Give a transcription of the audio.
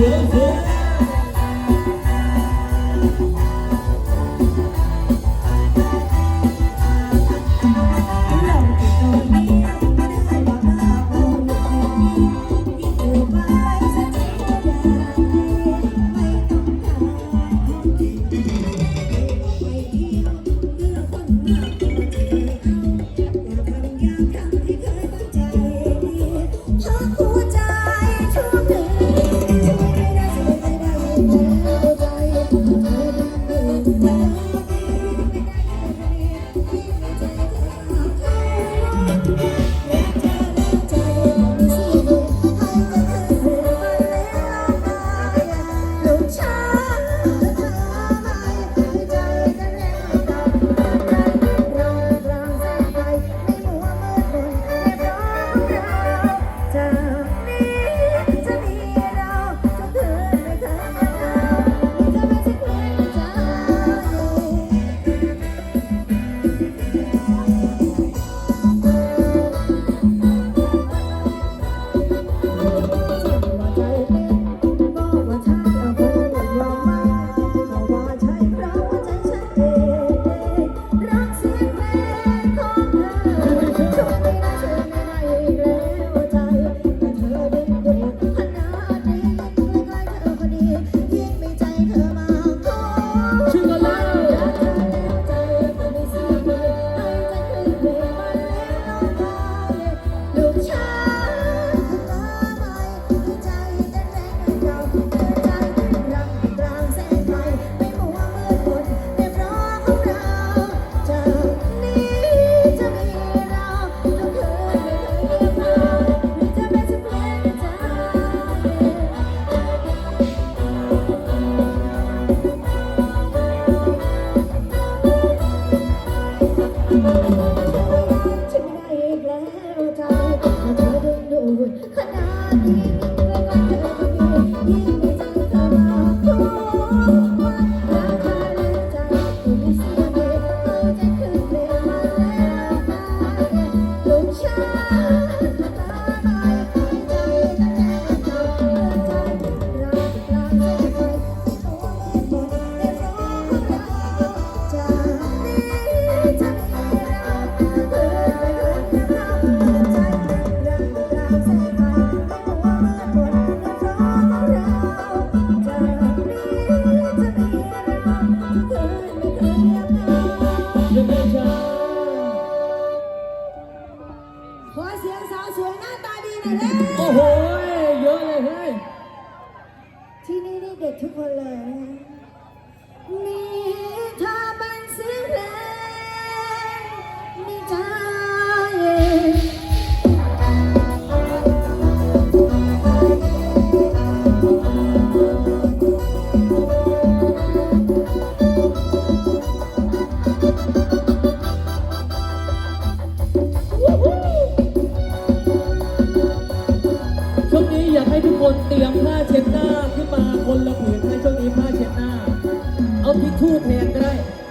Yeah, yeah. ใจแต่เธอดึงดูดขนาดนี้ โอ้โห เยอะเลยเฮ้ย ที่นี่นี่เด็ดทุกคนเลยนะมี อยากให้ทุกคนเตรียมผ้าเช็ดหน้า